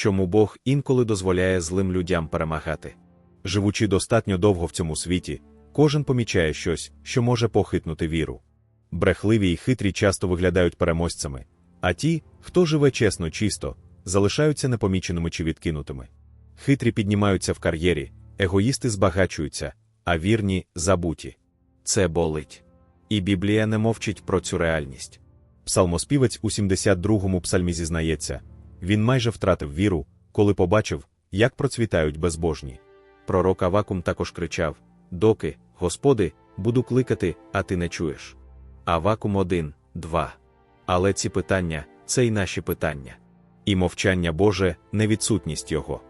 чому Бог інколи дозволяє злим людям перемагати. Живучи достатньо довго в цьому світі, кожен помічає щось, що може похитнути віру. Брехливі й хитрі часто виглядають переможцями, а ті, хто живе чесно чисто, залишаються непоміченими чи відкинутими. Хитрі піднімаються в кар'єрі, егоїсти збагачуються, а вірні забуті. Це болить. І Біблія не мовчить про цю реальність. Псалмоспівець у 72-му псальмі зізнається він майже втратив віру, коли побачив, як процвітають безбожні. Пророк Авакум також кричав: Доки, Господи, буду кликати, а ти не чуєш. Авакум 1, 2. Але ці питання це й наші питання. І мовчання Боже не відсутність Його.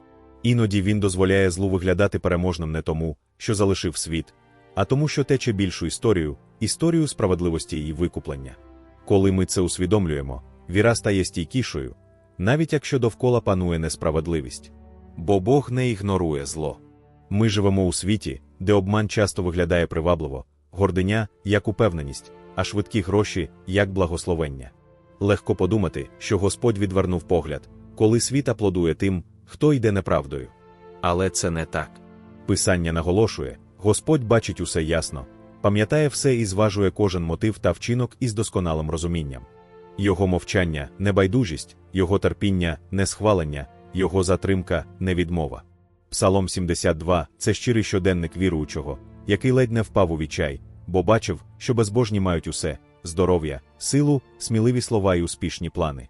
Іноді він дозволяє злу виглядати переможним не тому, що залишив світ, а тому, що тече більшу історію, історію справедливості і викуплення. Коли ми це усвідомлюємо, віра стає стійкішою, навіть якщо довкола панує несправедливість. Бо Бог не ігнорує зло. Ми живемо у світі, де обман часто виглядає привабливо, гординя як упевненість, а швидкі гроші як благословення. Легко подумати, що Господь відвернув погляд, коли світ аплодує тим, хто йде неправдою. Але це не так. Писання наголошує, Господь бачить усе ясно, пам'ятає все і зважує кожен мотив та вчинок із досконалим розумінням. Його мовчання небайдужість, його терпіння несхвалення, його затримка невідмова. Псалом 72 це щирий щоденник віруючого, який ледь не впав у відчай, бо бачив, що безбожні мають усе здоров'я, силу, сміливі слова і успішні плани.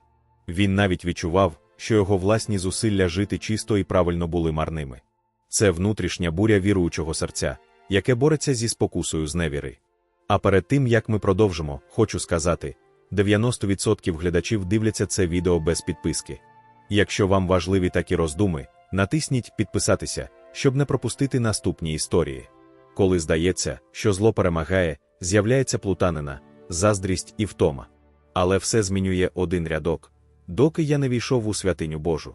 Він навіть відчував, що його власні зусилля жити чисто і правильно були марними. Це внутрішня буря віруючого серця, яке бореться зі спокусою зневіри. А перед тим як ми продовжимо, хочу сказати: 90% глядачів дивляться це відео без підписки. Якщо вам важливі такі роздуми, натисніть підписатися, щоб не пропустити наступні історії. Коли здається, що зло перемагає, з'являється плутанина, заздрість і втома. Але все змінює один рядок, доки я не війшов у святиню Божу.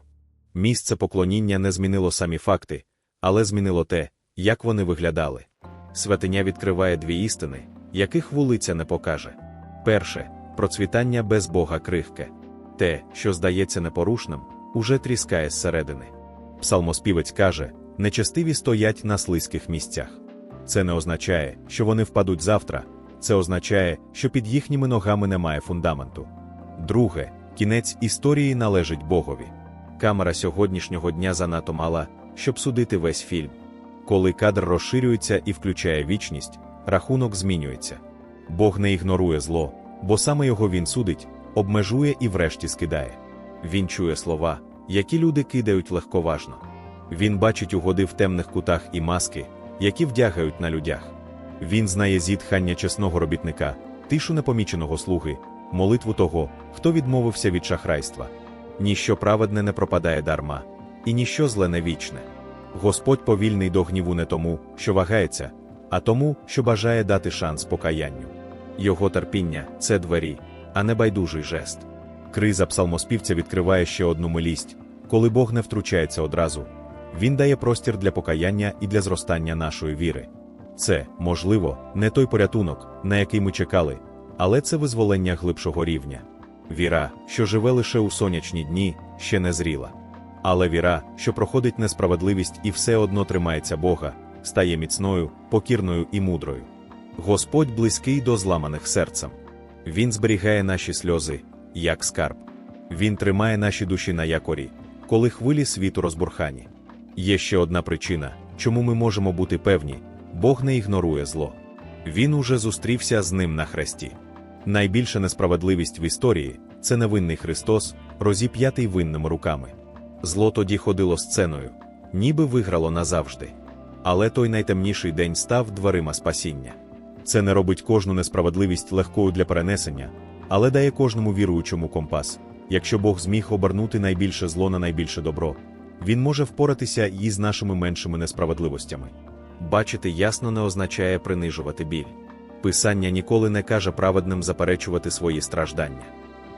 Місце поклоніння не змінило самі факти, але змінило те, як вони виглядали. Святиня відкриває дві істини, яких вулиця не покаже. Перше процвітання без Бога крихке. Те, що здається непорушним, уже тріскає зсередини. Псалмоспівець каже: нечестиві стоять на слизьких місцях. Це не означає, що вони впадуть завтра, це означає, що під їхніми ногами немає фундаменту. Друге, кінець історії належить Богові. Камера сьогоднішнього дня занадто мала, щоб судити весь фільм. Коли кадр розширюється і включає вічність, рахунок змінюється. Бог не ігнорує зло, бо саме його він судить, обмежує і врешті скидає. Він чує слова, які люди кидають легковажно. Він бачить угоди в темних кутах і маски, які вдягають на людях. Він знає зітхання чесного робітника, тишу непоміченого слуги, молитву того, хто відмовився від шахрайства. Ніщо праведне не пропадає дарма, і ніщо зле не вічне. Господь повільний до гніву не тому, що вагається, а тому, що бажає дати шанс покаянню. Його терпіння це двері, а не байдужий жест. Криза псалмоспівця відкриває ще одну милість, коли Бог не втручається одразу. Він дає простір для покаяння і для зростання нашої віри. Це, можливо, не той порятунок, на який ми чекали, але це визволення глибшого рівня. Віра, що живе лише у сонячні дні, ще не зріла. Але віра, що проходить несправедливість і все одно тримається Бога, стає міцною, покірною і мудрою. Господь близький до зламаних серцем. Він зберігає наші сльози, як скарб. Він тримає наші душі на якорі, коли хвилі світу розбурхані. Є ще одна причина, чому ми можемо бути певні, Бог не ігнорує зло. Він уже зустрівся з ним на хресті. Найбільша несправедливість в історії це невинний Христос, розіп'ятий винними руками. Зло тоді ходило сценою, ніби виграло назавжди. Але той найтемніший день став дверима спасіння. Це не робить кожну несправедливість легкою для перенесення, але дає кожному віруючому компас. Якщо Бог зміг обернути найбільше зло на найбільше добро, він може впоратися і з нашими меншими несправедливостями. Бачити ясно не означає принижувати біль. Писання ніколи не каже праведним заперечувати свої страждання.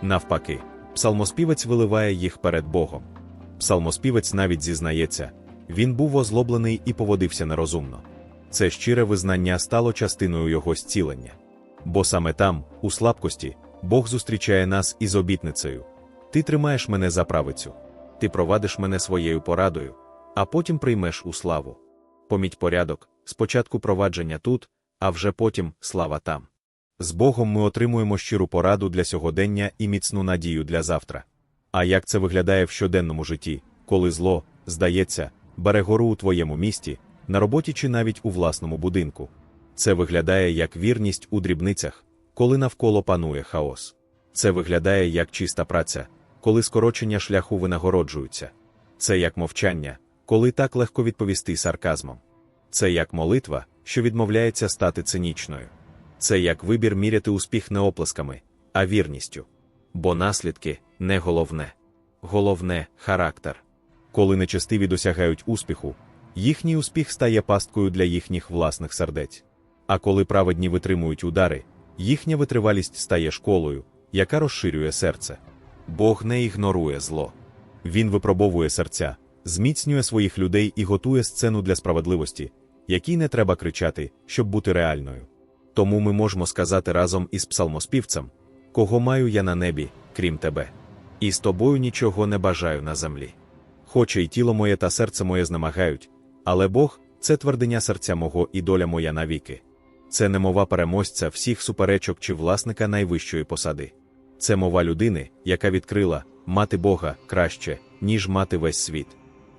Навпаки, псалмоспівець виливає їх перед Богом. Псалмоспівець навіть зізнається, він був озлоблений і поводився нерозумно. Це щире визнання стало частиною його зцілення. Бо саме там, у слабкості, Бог зустрічає нас із обітницею: Ти тримаєш мене за правицю. ти провадиш мене своєю порадою, а потім приймеш у славу. Поміть порядок, спочатку провадження тут, а вже потім слава там. З Богом ми отримуємо щиру пораду для сьогодення і міцну надію для завтра. А як це виглядає в щоденному житті, коли зло, здається, бере гору у твоєму місті, на роботі чи навіть у власному будинку? Це виглядає як вірність у дрібницях, коли навколо панує хаос. Це виглядає як чиста праця, коли скорочення шляху винагороджуються. Це як мовчання, коли так легко відповісти сарказмом. Це як молитва, що відмовляється стати цинічною. Це як вибір міряти успіх не оплесками, а вірністю. Бо наслідки не головне. Головне характер. Коли нечестиві досягають успіху, їхній успіх стає пасткою для їхніх власних сердець. А коли праведні витримують удари, їхня витривалість стає школою, яка розширює серце. Бог не ігнорує зло. Він випробовує серця, зміцнює своїх людей і готує сцену для справедливості, якій не треба кричати, щоб бути реальною. Тому ми можемо сказати разом із псалмоспівцем: Кого маю я на небі, крім тебе, і з тобою нічого не бажаю на землі. Хоче й тіло моє та серце моє знемагають, але Бог це твердиня серця мого і доля моя навіки. Це не мова переможця всіх суперечок чи власника найвищої посади. Це мова людини, яка відкрила мати Бога краще, ніж мати весь світ.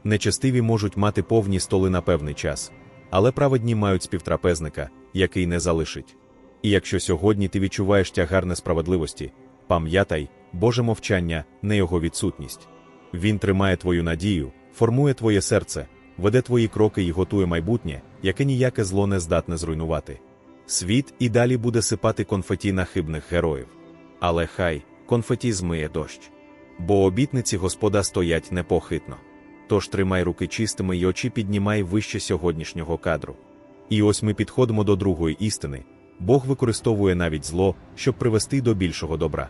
Нечестиві можуть мати повні столи на певний час, але праведні мають співтрапезника, який не залишить. І якщо сьогодні ти відчуваєш тягар несправедливості, пам'ятай, Боже мовчання, не його відсутність. Він тримає твою надію, формує твоє серце, веде твої кроки і готує майбутнє, яке ніяке зло не здатне зруйнувати. Світ і далі буде сипати конфеті на хибних героїв. Але хай конфеті змиє дощ. Бо обітниці Господа стоять непохитно. Тож тримай руки чистими й очі піднімай вище сьогоднішнього кадру. І ось ми підходимо до другої істини Бог використовує навіть зло, щоб привести до більшого добра.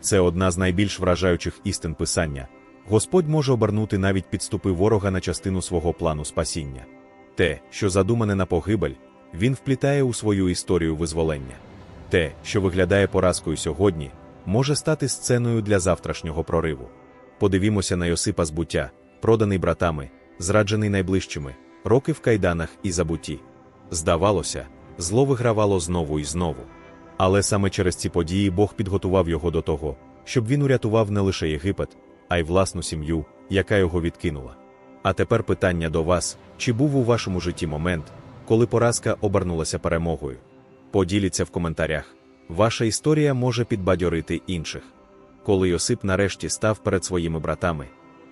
Це одна з найбільш вражаючих істин Писання. Господь може обернути навіть підступи ворога на частину свого плану спасіння. Те, що задумане на погибель, він вплітає у свою історію визволення. Те, що виглядає поразкою сьогодні, може стати сценою для завтрашнього прориву. Подивімося на Йосипа збуття, проданий братами, зраджений найближчими, роки в кайданах і забутті. Здавалося, зло вигравало знову і знову. Але саме через ці події Бог підготував його до того, щоб він урятував не лише Єгипет, а й власну сім'ю, яка його відкинула. А тепер питання до вас: чи був у вашому житті момент, коли поразка обернулася перемогою? Поділіться в коментарях. Ваша історія може підбадьорити інших. Коли Йосип нарешті став перед своїми братами,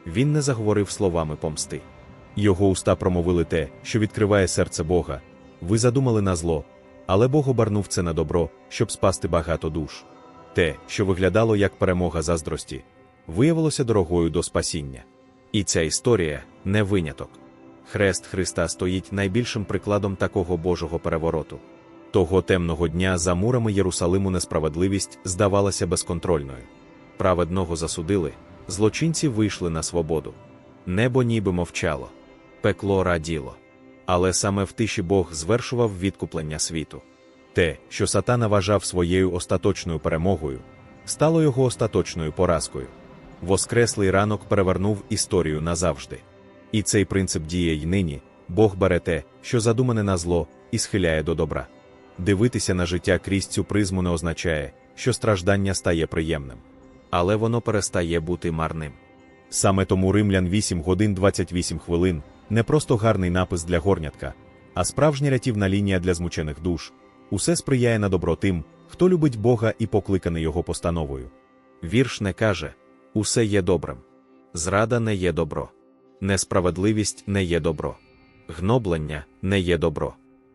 він не заговорив словами помсти. Його уста промовили те, що відкриває серце Бога. Ви задумали на зло, але Бог обернув це на добро, щоб спасти багато душ. Те, що виглядало як перемога заздрості, виявилося дорогою до спасіння. І ця історія не виняток. Хрест Христа стоїть найбільшим прикладом такого Божого перевороту. Того темного дня за мурами Єрусалиму несправедливість здавалася безконтрольною. Праведного засудили, злочинці вийшли на свободу. Небо ніби мовчало, пекло раділо. Але саме в тиші Бог звершував відкуплення світу. Те, що Сатана вважав своєю остаточною перемогою, стало його остаточною поразкою. Воскреслий ранок перевернув історію назавжди. І цей принцип діє й нині Бог бере те, що задумане на зло, і схиляє до добра. Дивитися на життя крізь цю призму не означає, що страждання стає приємним, але воно перестає бути марним. Саме тому Римлян 8 годин 28 хвилин не просто гарний напис для горнятка, а справжня рятівна лінія для змучених душ. Усе сприяє на добро тим, хто любить Бога і покликаний його постановою. Вірш не каже усе є добрим. Зрада не є добро, несправедливість не є добро, гноблення не є добро.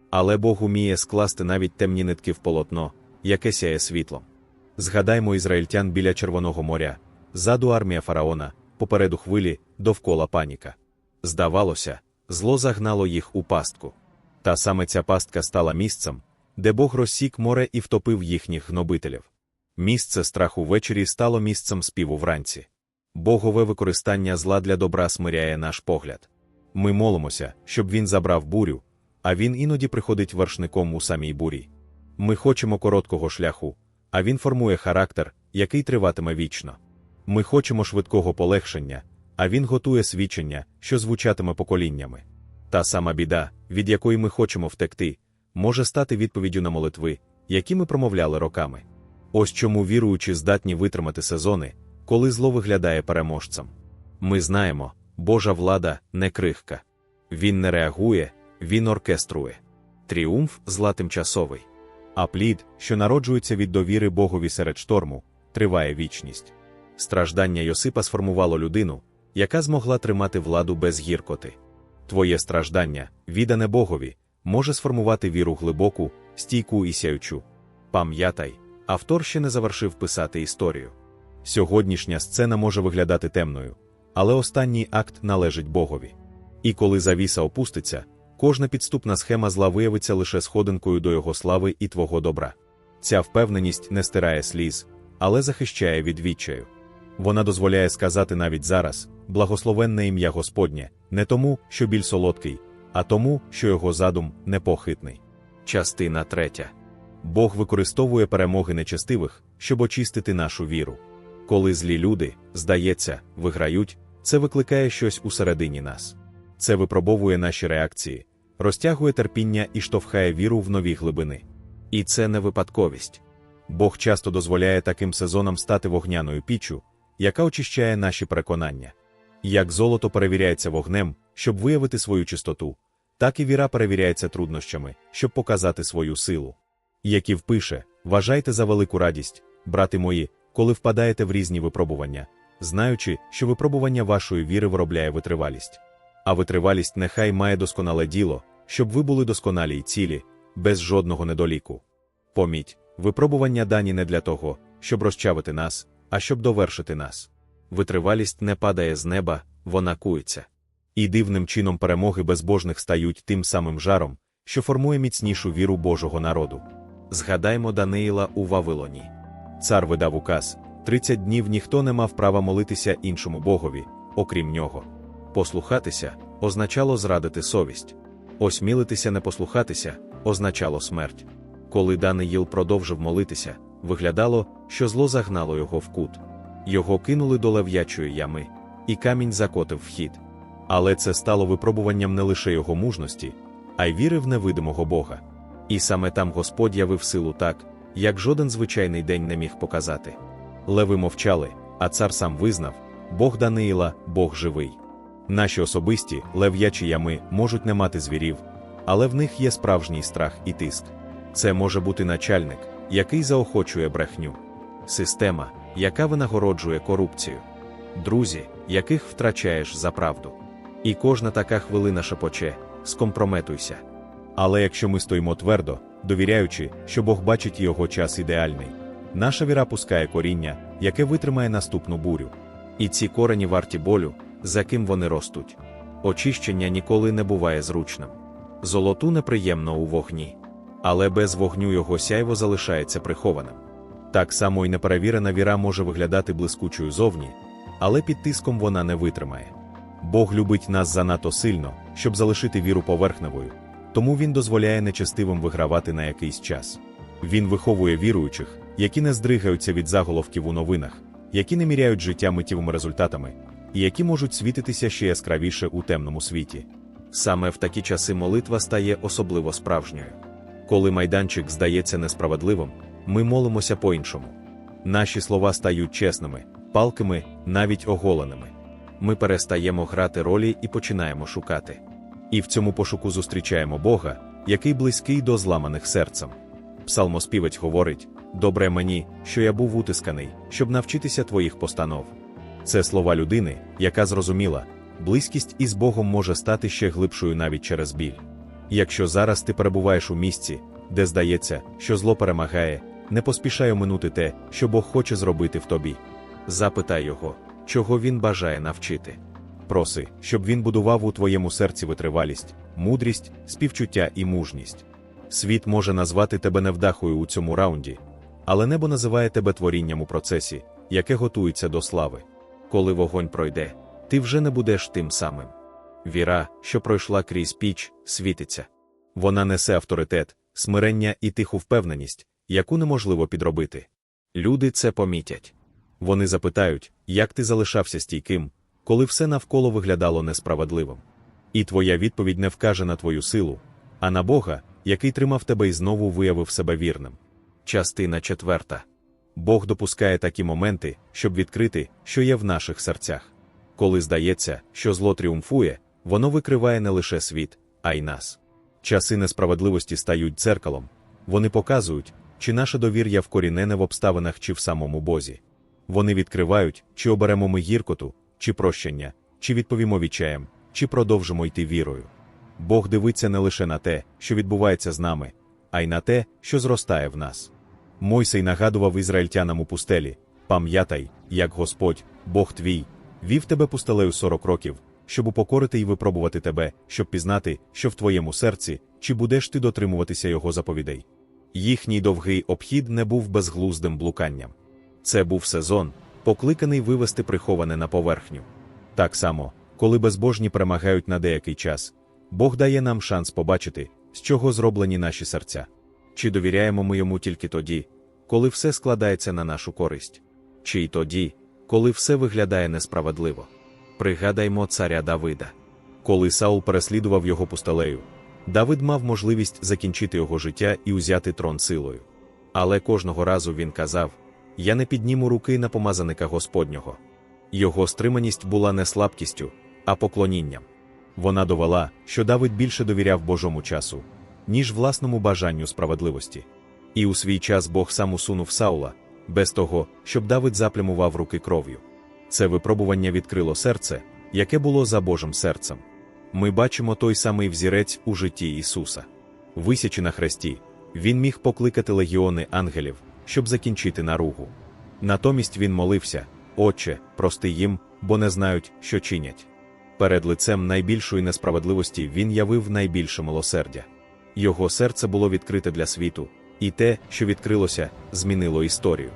Але Бог уміє скласти навіть темні нитки в полотно, яке сяє світлом. Згадаймо ізраїльтян біля Червоного моря, ззаду армія фараона, попереду хвилі, довкола паніка. Здавалося, зло загнало їх у пастку. Та саме ця пастка стала місцем, де Бог розсік море і втопив їхніх гнобителів. Місце страху ввечері стало місцем співу вранці. Богове використання зла для добра смиряє наш погляд. Ми молимося, щоб він забрав бурю, а він іноді приходить вершником у самій бурі. Ми хочемо короткого шляху, а він формує характер, який триватиме вічно. Ми хочемо швидкого полегшення, а він готує свідчення, що звучатиме поколіннями. Та сама біда, від якої ми хочемо втекти, може стати відповіддю на молитви, які ми промовляли роками. Ось чому віруючі здатні витримати сезони, коли зло виглядає переможцем. Ми знаємо, Божа влада не крихка. Він не реагує, він оркеструє. Тріумф зла тимчасовий. А плід, що народжується від довіри Богові серед шторму, триває вічність. Страждання Йосипа сформувало людину, яка змогла тримати владу без гіркоти. Твоє страждання, віддане Богові, може сформувати віру глибоку, стійку і сяючу. Пам'ятай, автор ще не завершив писати історію. Сьогоднішня сцена може виглядати темною, але останній акт належить Богові. І коли завіса опуститься, кожна підступна схема зла виявиться лише сходинкою до його слави і твого добра. Ця впевненість не стирає сліз, але захищає від відчаю. Вона дозволяє сказати навіть зараз благословенне ім'я Господнє, не тому, що біль солодкий, а тому, що його задум непохитний. Частина третя. Бог використовує перемоги нечестивих, щоб очистити нашу віру. Коли злі люди, здається, виграють, це викликає щось усередині нас. Це випробовує наші реакції, розтягує терпіння і штовхає віру в нові глибини. І це не випадковість. Бог часто дозволяє таким сезонам стати вогняною піччю, яка очищає наші переконання. Як золото перевіряється вогнем, щоб виявити свою чистоту, так і віра перевіряється труднощами, щоб показати свою силу. Яків пише, вважайте за велику радість, брати мої, коли впадаєте в різні випробування, знаючи, що випробування вашої віри виробляє витривалість. А витривалість нехай має досконале діло, щоб ви були досконалі й цілі, без жодного недоліку. Поміть, випробування дані не для того, щоб розчавити нас, а щоб довершити нас. Витривалість не падає з неба, вона кується. І дивним чином перемоги безбожних стають тим самим жаром, що формує міцнішу віру Божого народу. Згадаймо Даниїла у Вавилоні. Цар видав указ: 30 днів ніхто не мав права молитися іншому богові, окрім нього. Послухатися означало зрадити совість. Осмілитися не послухатися означало смерть. Коли Даниїл продовжив молитися, виглядало, що зло загнало його в кут. Його кинули до лев'ячої ями, і камінь закотив вхід. Але це стало випробуванням не лише його мужності, а й віри в невидимого Бога. І саме там Господь явив силу так, як жоден звичайний день не міг показати. Леви мовчали, а цар сам визнав Бог Даниїла, Бог живий. Наші особисті, лев'ячі ями можуть не мати звірів, але в них є справжній страх і тиск. Це може бути начальник, який заохочує брехню, система, яка винагороджує корупцію, друзі, яких втрачаєш за правду. І кожна така хвилина шепоче, скомпрометуйся. Але якщо ми стоїмо твердо, довіряючи, що Бог бачить його час ідеальний, наша віра пускає коріння, яке витримає наступну бурю. І ці корені варті болю, за ким вони ростуть. Очищення ніколи не буває зручним. Золоту неприємно у вогні, але без вогню його сяйво залишається прихованим. Так само й неперевірена віра може виглядати блискучою зовні, але під тиском вона не витримає. Бог любить нас занадто сильно, щоб залишити віру поверхневою, тому Він дозволяє нечестивим вигравати на якийсь час. Він виховує віруючих, які не здригаються від заголовків у новинах, які не міряють життя миттєвими результатами, і які можуть світитися ще яскравіше у темному світі. Саме в такі часи молитва стає особливо справжньою. Коли майданчик здається несправедливим, ми молимося по-іншому. Наші слова стають чесними, палкими, навіть оголеними. Ми перестаємо грати ролі і починаємо шукати. І в цьому пошуку зустрічаємо Бога, який близький до зламаних серцем. Псалмоспівець говорить: Добре мені, що я був утисканий, щоб навчитися твоїх постанов. Це слова людини, яка зрозуміла, близькість із Богом може стати ще глибшою навіть через біль. Якщо зараз ти перебуваєш у місці, де здається, що зло перемагає, не поспішай оминути те, що Бог хоче зробити в тобі. Запитай його, чого він бажає навчити. Проси, щоб він будував у твоєму серці витривалість, мудрість, співчуття і мужність. Світ може назвати тебе невдахою у цьому раунді, але небо називає тебе творінням у процесі, яке готується до слави. Коли вогонь пройде, ти вже не будеш тим самим. Віра, що пройшла крізь піч, світиться. Вона несе авторитет, смирення і тиху впевненість, яку неможливо підробити. Люди це помітять. Вони запитають, як ти залишався стійким, коли все навколо виглядало несправедливим. І твоя відповідь не вкаже на твою силу, а на Бога, який тримав тебе і знову виявив себе вірним. Частина четверта. Бог допускає такі моменти, щоб відкрити, що є в наших серцях. Коли здається, що зло тріумфує, воно викриває не лише світ, а й нас. Часи несправедливості стають дзеркалом, вони показують, чи наше довір'я вкорінене в обставинах чи в самому Бозі. Вони відкривають, чи оберемо ми гіркоту, чи прощення, чи відповімо відчаєм, чи продовжимо йти вірою. Бог дивиться не лише на те, що відбувається з нами, а й на те, що зростає в нас. Мойсей нагадував ізраїльтянам у пустелі: пам'ятай, як Господь, Бог твій, вів тебе пустелею сорок років, щоб упокорити і випробувати тебе, щоб пізнати, що в твоєму серці, чи будеш ти дотримуватися його заповідей. Їхній довгий обхід не був безглуздим блуканням. Це був сезон, покликаний вивести приховане на поверхню. Так само, коли безбожні перемагають на деякий час, Бог дає нам шанс побачити, з чого зроблені наші серця. Чи довіряємо ми йому тільки тоді, коли все складається на нашу користь, чи й тоді, коли все виглядає несправедливо. Пригадаймо царя Давида. Коли Саул переслідував його пустелею, Давид мав можливість закінчити його життя і узяти трон силою. Але кожного разу він казав: Я не підніму руки на помазаника Господнього. Його стриманість була не слабкістю, а поклонінням. Вона довела, що Давид більше довіряв Божому часу, ніж власному бажанню справедливості. І у свій час Бог сам усунув Саула, без того, щоб Давид заплямував руки кров'ю. Це випробування відкрило серце, яке було за Божим серцем. Ми бачимо той самий взірець у житті Ісуса. Висячи на хресті, Він міг покликати легіони ангелів, щоб закінчити наругу. Натомість він молився: Отче, прости їм, бо не знають, що чинять. Перед лицем найбільшої несправедливості він явив найбільше милосердя. Його серце було відкрите для світу, і те, що відкрилося, змінило історію.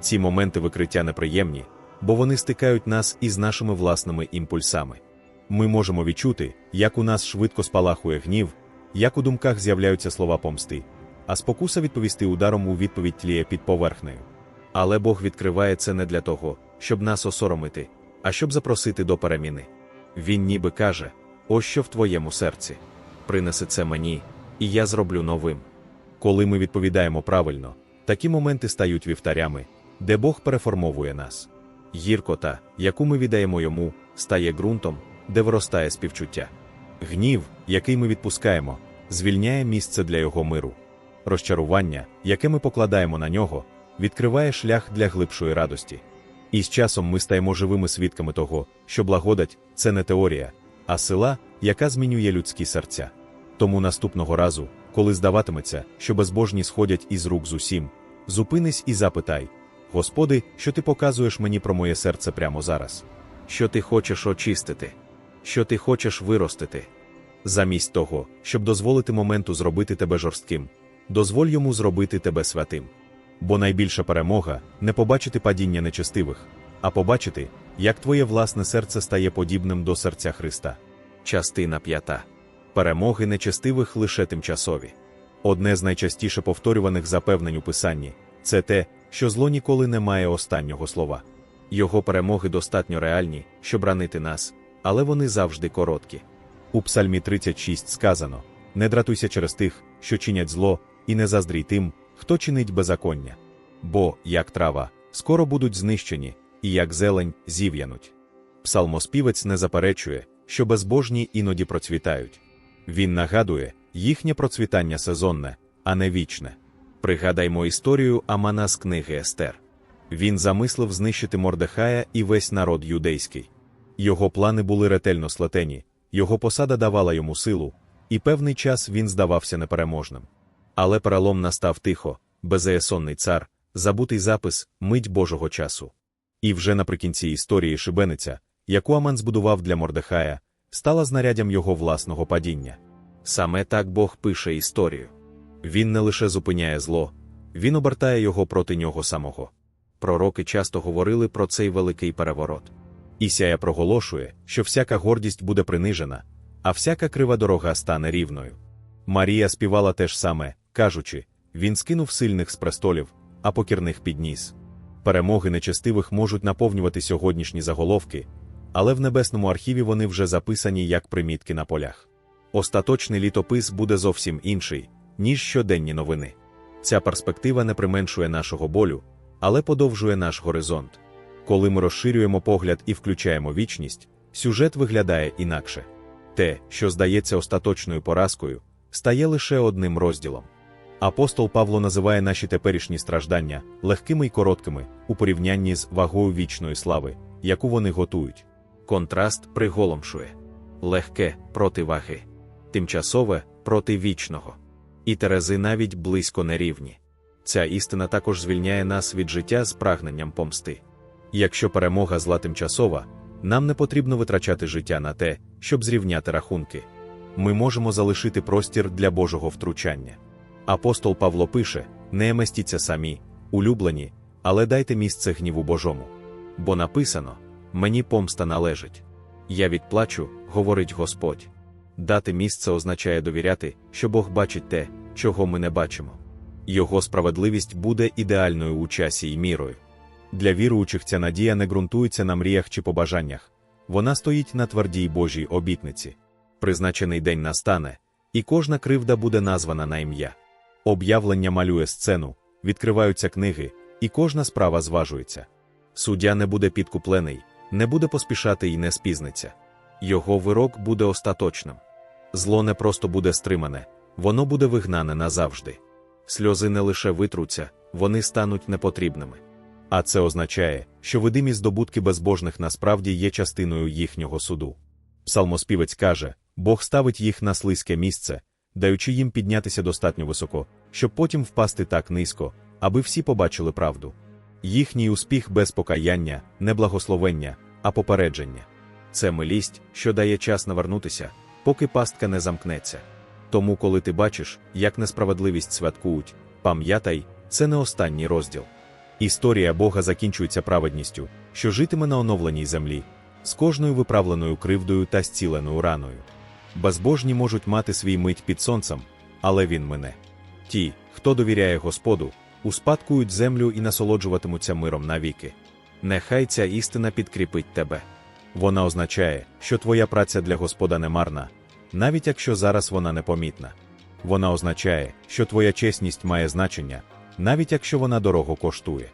Ці моменти викриття неприємні, бо вони стикають нас із нашими власними імпульсами. Ми можемо відчути, як у нас швидко спалахує гнів, як у думках з'являються слова помсти, а спокуса відповісти ударом у відповідь тліє під поверхнею. Але Бог відкриває це не для того, щоб нас осоромити, а щоб запросити до переміни. Він ніби каже: ось що в твоєму серці. Принеси це мені, і я зроблю новим. Коли ми відповідаємо правильно, такі моменти стають вівтарями, де Бог переформовує нас. Гіркота, яку ми віддаємо йому, стає ґрунтом, де виростає співчуття. Гнів, який ми відпускаємо, звільняє місце для його миру. Розчарування, яке ми покладаємо на нього, відкриває шлях для глибшої радості. І з часом ми стаємо живими свідками того, що благодать це не теорія, а сила, яка змінює людські серця. Тому наступного разу, коли здаватиметься, що безбожні сходять із рук з усім, зупинись і запитай: Господи, що ти показуєш мені про моє серце прямо зараз? Що ти хочеш очистити? Що ти хочеш виростити? Замість того, щоб дозволити моменту зробити тебе жорстким, дозволь йому зробити тебе святим. Бо найбільша перемога не побачити падіння нечестивих, а побачити, як твоє власне серце стає подібним до серця Христа. Частина п'ята. Перемоги нечестивих лише тимчасові. Одне з найчастіше повторюваних запевнень у писанні це те, що зло ніколи не має останнього слова. Його перемоги достатньо реальні, щоб ранити нас, але вони завжди короткі. У Псальмі 36 сказано: Не дратуйся через тих, що чинять зло, і не заздрій тим, хто чинить беззаконня. Бо, як трава, скоро будуть знищені, і як зелень зів'януть. Псалмоспівець не заперечує, що безбожні іноді процвітають. Він нагадує, їхнє процвітання сезонне, а не вічне. Пригадаймо історію Амана з книги Естер. Він замислив знищити Мордехая і весь народ юдейський. Його плани були ретельно слетені, його посада давала йому силу, і певний час він здавався непереможним. Але перелом настав тихо, безеясонний цар, забутий запис, мить Божого часу. І вже наприкінці історії шибениця, яку Аман збудував для Мордехая, стала знаряддям його власного падіння. Саме так Бог пише історію. Він не лише зупиняє зло, він обертає його проти нього самого. Пророки часто говорили про цей великий переворот. Ісія проголошує, що всяка гордість буде принижена, а всяка крива дорога стане рівною. Марія співала те ж саме, кажучи, він скинув сильних з престолів, а покірних підніс. Перемоги нечестивих можуть наповнювати сьогоднішні заголовки, але в небесному архіві вони вже записані як примітки на полях. Остаточний літопис буде зовсім інший, ніж щоденні новини. Ця перспектива не применшує нашого болю, але подовжує наш горизонт. Коли ми розширюємо погляд і включаємо вічність, сюжет виглядає інакше. Те, що здається остаточною поразкою, стає лише одним розділом. Апостол Павло називає наші теперішні страждання легкими й короткими у порівнянні з вагою вічної слави, яку вони готують. Контраст приголомшує легке проти ваги, тимчасове проти вічного. І терези навіть близько не рівні. Ця істина також звільняє нас від життя з прагненням помсти. Якщо перемога зла тимчасова, нам не потрібно витрачати життя на те, щоб зрівняти рахунки. Ми можемо залишити простір для Божого втручання. Апостол Павло пише: не местіться самі, улюблені, але дайте місце гніву Божому. Бо написано: мені помста належить. Я відплачу, говорить Господь. Дати місце означає довіряти, що Бог бачить те, чого ми не бачимо. Його справедливість буде ідеальною у часі і мірою. Для віруючих ця надія не ґрунтується на мріях чи побажаннях, вона стоїть на твердій Божій обітниці. Призначений день настане, і кожна кривда буде названа на ім'я. Об'явлення малює сцену, відкриваються книги, і кожна справа зважується. Суддя не буде підкуплений, не буде поспішати і не спізниться. Його вирок буде остаточним. Зло не просто буде стримане, воно буде вигнане назавжди. Сльози не лише витруться, вони стануть непотрібними. А це означає, що видимі здобутки безбожних насправді є частиною їхнього суду. Псалмоспівець каже: Бог ставить їх на слизьке місце, даючи їм піднятися достатньо високо, щоб потім впасти так низько, аби всі побачили правду. Їхній успіх без покаяння, не благословення, а попередження. Це милість, що дає час навернутися, поки пастка не замкнеться. Тому, коли ти бачиш, як несправедливість святкують, пам'ятай, це не останній розділ. Історія Бога закінчується праведністю, що житиме на оновленій землі, з кожною виправленою кривдою та зціленою раною. Безбожні можуть мати свій мить під сонцем, але він мине. Ті, хто довіряє Господу, успадкують землю і насолоджуватимуться миром навіки. Нехай ця істина підкріпить тебе. Вона означає, що твоя праця для Господа не марна, навіть якщо зараз вона непомітна. Вона означає, що твоя чесність має значення, навіть якщо вона дорого коштує.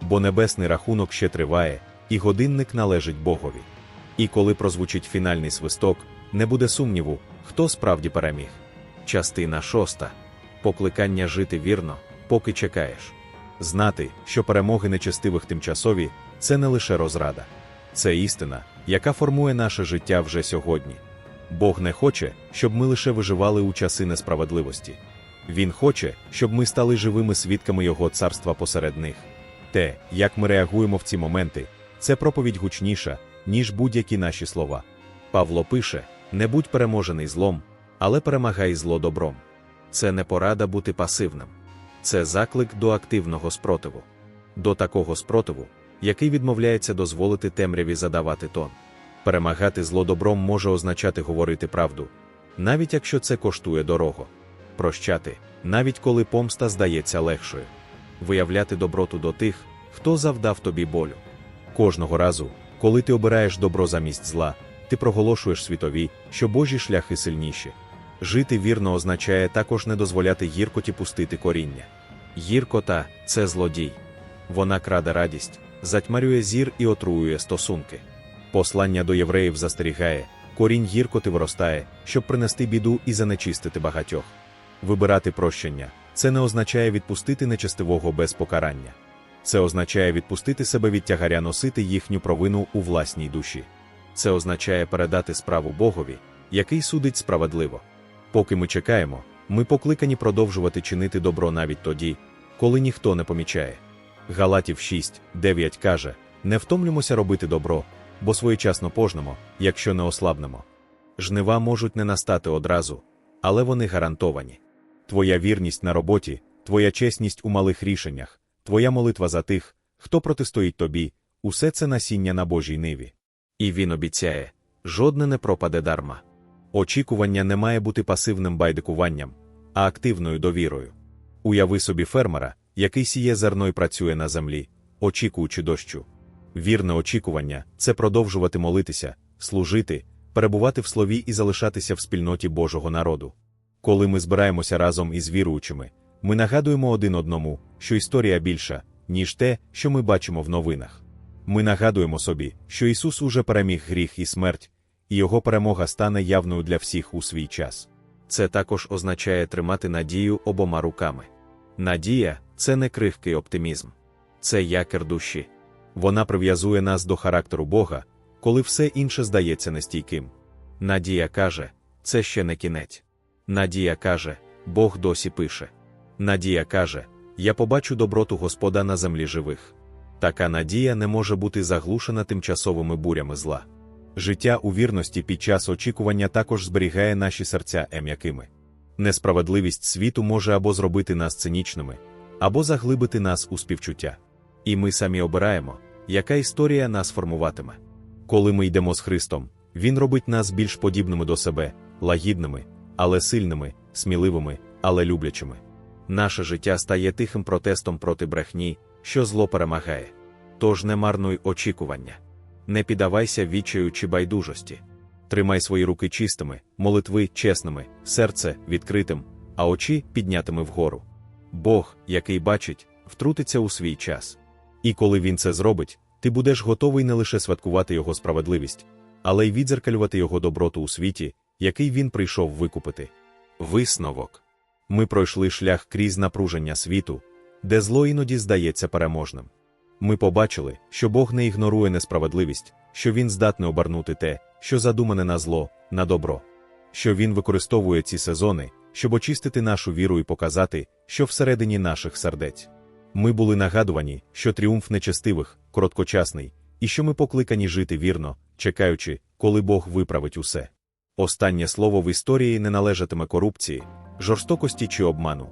Бо небесний рахунок ще триває, і годинник належить Богові. І коли прозвучить фінальний свисток, не буде сумніву, хто справді переміг. Частина шоста покликання жити вірно, поки чекаєш. Знати, що перемоги нечестивих тимчасові це не лише розрада, це істина, яка формує наше життя вже сьогодні. Бог не хоче, щоб ми лише виживали у часи несправедливості. Він хоче, щоб ми стали живими свідками Його царства посеред них. Те, як ми реагуємо в ці моменти, це проповідь гучніша, ніж будь-які наші слова. Павло пише: не будь переможений злом, але перемагай зло добром. Це не порада бути пасивним, це заклик до активного спротиву, до такого спротиву, який відмовляється дозволити темряві задавати тон. Перемагати зло добром може означати говорити правду, навіть якщо це коштує дорого, прощати, навіть коли помста здається легшою, виявляти доброту до тих, хто завдав тобі болю. Кожного разу, коли ти обираєш добро замість зла, ти проголошуєш світові, що Божі шляхи сильніші. Жити вірно означає також не дозволяти гіркоті пустити коріння. Гіркота це злодій. Вона краде радість, затьмарює зір і отруює стосунки. Послання до євреїв застерігає, корінь гіркоти виростає, щоб принести біду і занечистити багатьох. Вибирати прощення це не означає відпустити нечестивого без покарання. Це означає відпустити себе від тягаря носити їхню провину у власній душі. Це означає передати справу Богові, який судить справедливо. Поки ми чекаємо, ми покликані продовжувати чинити добро навіть тоді, коли ніхто не помічає. Галатів 6, 9 каже: не втомлюмося робити добро, бо своєчасно пожнемо, якщо не ослабнемо. Жнива можуть не настати одразу, але вони гарантовані. Твоя вірність на роботі, твоя чесність у малих рішеннях, твоя молитва за тих, хто протистоїть тобі, усе це насіння на Божій ниві. І він обіцяє жодне не пропаде дарма. Очікування не має бути пасивним байдикуванням, а активною довірою. Уяви собі фермера, який сіє зерно і працює на землі, очікуючи дощу. Вірне очікування це продовжувати молитися, служити, перебувати в слові і залишатися в спільноті Божого народу. Коли ми збираємося разом із віруючими, ми нагадуємо один одному, що історія більша, ніж те, що ми бачимо в новинах. Ми нагадуємо собі, що Ісус уже переміг гріх і смерть, і Його перемога стане явною для всіх у свій час. Це також означає тримати надію обома руками. Надія це не крихкий оптимізм, це якір душі. Вона прив'язує нас до характеру Бога, коли все інше здається нестійким. Надія каже, це ще не кінець. Надія каже, Бог досі пише. Надія каже, Я побачу доброту Господа на землі живих. Така надія не може бути заглушена тимчасовими бурями зла. Життя у вірності під час очікування також зберігає наші серця ем'якими. Несправедливість світу може або зробити нас цинічними, або заглибити нас у співчуття. І ми самі обираємо, яка історія нас формуватиме. Коли ми йдемо з Христом, Він робить нас більш подібними до себе, лагідними, але сильними, сміливими, але люблячими. Наше життя стає тихим протестом проти брехні, що зло перемагає. Тож не марнуй очікування. Не піддавайся відчаю чи байдужості. Тримай свої руки чистими, молитви чесними, серце відкритим, а очі піднятими вгору. Бог, який бачить, втрутиться у свій час. І коли він це зробить, ти будеш готовий не лише святкувати його справедливість, але й відзеркалювати його доброту у світі, який він прийшов викупити. Висновок. Ми пройшли шлях крізь напруження світу, де зло іноді здається переможним. Ми побачили, що Бог не ігнорує несправедливість, що Він здатний обернути те, що задумане на зло, на добро, що Він використовує ці сезони, щоб очистити нашу віру і показати, що всередині наших сердець. Ми були нагадувані, що тріумф нечестивих, короткочасний, і що ми покликані жити вірно, чекаючи, коли Бог виправить усе. Останнє слово в історії не належатиме корупції, жорстокості чи обману.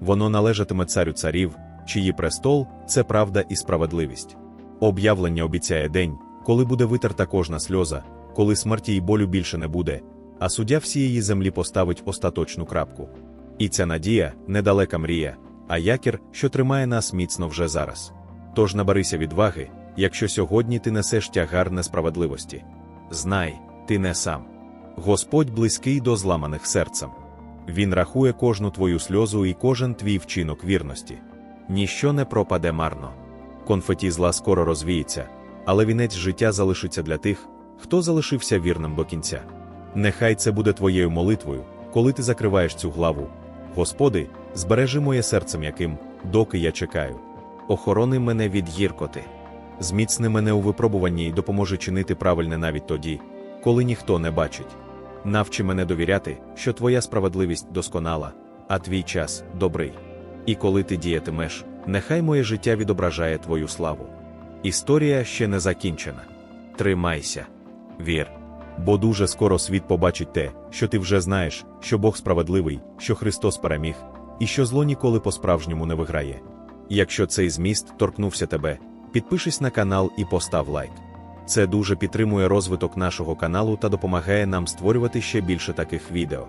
Воно належатиме царю царів, чиї престол це правда і справедливість. Об'явлення обіцяє день, коли буде витерта кожна сльоза, коли смерті й болю більше не буде, а суддя всієї землі поставить остаточну крапку. І ця надія недалека мрія, а якір, що тримає нас міцно вже зараз. Тож наберися відваги, якщо сьогодні ти несеш тягар несправедливості. Знай, ти не сам. Господь близький до зламаних серцем. Він рахує кожну твою сльозу і кожен твій вчинок вірності. Ніщо не пропаде марно. Конфеті зла скоро розвіється, але вінець життя залишиться для тих, хто залишився вірним до кінця. Нехай це буде твоєю молитвою, коли ти закриваєш цю главу. Господи, збережи моє серце м'яким, доки я чекаю. Охорони мене від гіркоти. Зміцни мене у випробуванні і допоможи чинити правильне навіть тоді, коли ніхто не бачить. Навчи мене довіряти, що твоя справедливість досконала, а твій час добрий. І коли ти діятимеш, нехай моє життя відображає твою славу. Історія ще не закінчена. Тримайся, вір. Бо дуже скоро світ побачить те, що ти вже знаєш, що Бог справедливий, що Христос переміг, і що зло ніколи по-справжньому не виграє. Якщо цей зміст торкнувся тебе, підпишись на канал і постав лайк. Це дуже підтримує розвиток нашого каналу та допомагає нам створювати ще більше таких відео.